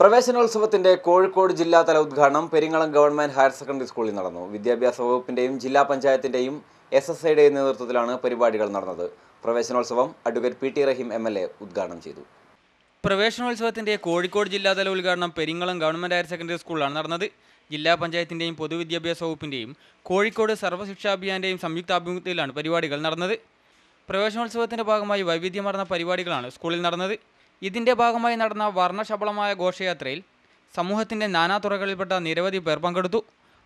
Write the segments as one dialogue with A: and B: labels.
A: പ്രവേശനോത്സവത്തിന്റെ കോഴിക്കോട് ജില്ലാതല ഉദ്ഘാടനം Peringalam government higher secondary സ്കൂളിൽ നടന്നു. വിദ്യാഭ്യാസ വകുപ്പിന്റെയും ജില്ലാ പഞ്ചായത്തിന്റെയും എസ് എസ് ഐയുടെയും നേതൃത്വത്തിലാണ് പരിപാടികൾ നടന്നത്. പ്രവേശനോത്സവം advocate P T Rahim M L A ഉദ്ഘാടനം ചെയ്തു.
B: പ്രവേശനോത്സവത്തിന്റെ കോഴിക്കോട് ജില്ലാതല ഉദ്ഘാടനം പെരിങ്ങളം ഗവൺമെന്റ് ഹയർ സെക്കൻഡറി സ്കൂളിലാണ് നടന്നത്. ജില്ലാ പഞ്ചായത്തിന്റെയും പൊതുവിദ്യാഭ്യാസ വകുപ്പിന്റെയും കോഴിക്കോട് സർവശിക്ഷാഭിയാന്റെയും സംയുക്താഭിമുഖ്യത്തിലാണ് പരിപാടികൾ നടന്നത്. പ്രവേശനോത്സവത്തിന്റെ ഭാഗമായി വൈവിധ്യമാർന്ന പരിപാടികളാണ് സ്കൂളിൽ നടന്നത്. ഇതിന്റെ ഭാഗമായി നടന്ന വർണശബളമായ ഘോഷയാത്രയിൽ സമൂഹത്തിന്റെ നാനാതുറകളിൽപ്പെട്ട നിരവധി പേർ പങ്കെടുത്തു.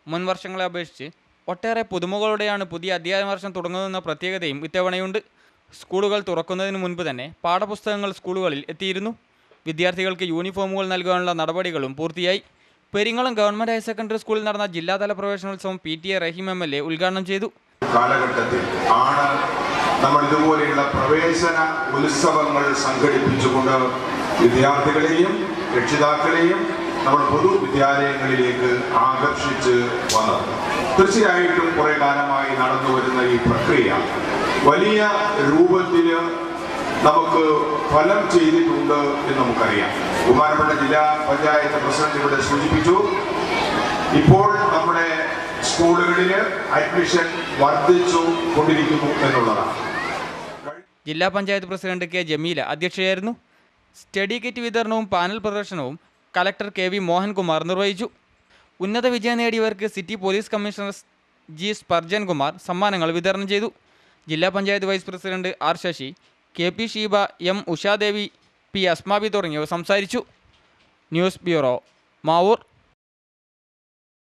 B: മുൻ വർഷങ്ങളെ അപേക്ഷിച്ച് ഒട്ടേറെ പുതുമകളോടെയാണ് പുതിയ അധ്യയന വർഷം തുടങ്ങുന്നതെന്ന പ്രത്യേകതയും ഇത്തവണയുണ്ട്. സ്കൂളുകൾ തുറക്കുന്നതിന് മുൻപ് തന്നെ പാഠപുസ്തകങ്ങൾ സ്കൂളുകളിൽ എത്തിയിരുന്നു. വിദ്യാർത്ഥികൾക്ക് യൂണിഫോമുകൾ നൽകാനുള്ള നടപടികളും പൂർത്തിയായി. പെരിങ്ങളം ഗവൺമെന്റ് ഹയർ സെക്കൻഡറി സ്കൂളിൽ നടന്ന ജില്ലാതല പ്രവേശനോത്സവം P T A Rahim M L A ഉദ്ഘാടനം ചെയ്തു.
C: കാലഘട്ടത്തിൽ ആണ് നമ്മൾ ഇതുപോലെയുള്ള പ്രവേശന ഉത്സവങ്ങൾ സംഘടിപ്പിച്ചുകൊണ്ട് വിദ്യാർത്ഥികളെയും രക്ഷിതാക്കളെയും നമ്മൾ പൊതുവിദ്യാലയങ്ങളിലേക്ക് ആകർഷിച്ച് വന്നത്. തീർച്ചയായിട്ടും കുറെ കാലമായി നടന്നു വരുന്ന ഈ പ്രക്രിയ വലിയ രൂപത്തിൽ നമുക്ക് ഫലം ചെയ്തിട്ടുണ്ട് എന്ന് നമുക്കറിയാം. ബഹുമാനപ്പെട്ട ജില്ലാ പഞ്ചായത്ത് പ്രസിഡന്റ് ഇവിടെ സൂചിപ്പിച്ചു. ഇപ്പോൾ സ്കൂളുകളിൽ അഡ്മിഷൻ വർദ്ധിച്ചു കൊണ്ടിരിക്കുന്നു എന്നുള്ളതാണ്.
B: ജില്ലാ പഞ്ചായത്ത് പ്രസിഡന്റ് കെ ജമീല അധ്യക്ഷയായിരുന്നു. സ്റ്റഡി കിറ്റ് വിതരണവും പാനൽ പ്രദർശനവും കലക്ടർ കെ വി മോഹൻകുമാർ നിർവഹിച്ചു. ഉന്നത വിജയം നേടിയവർക്ക് city police commissioner G Spurgeon Kumar സമ്മാനങ്ങൾ വിതരണം ചെയ്തു. ജില്ലാ panchayat vice president R Sasi K P Sheeba M Ushadevi P Asmabi തുടങ്ങിയവർ സംസാരിച്ചു. News bureau Mavoor.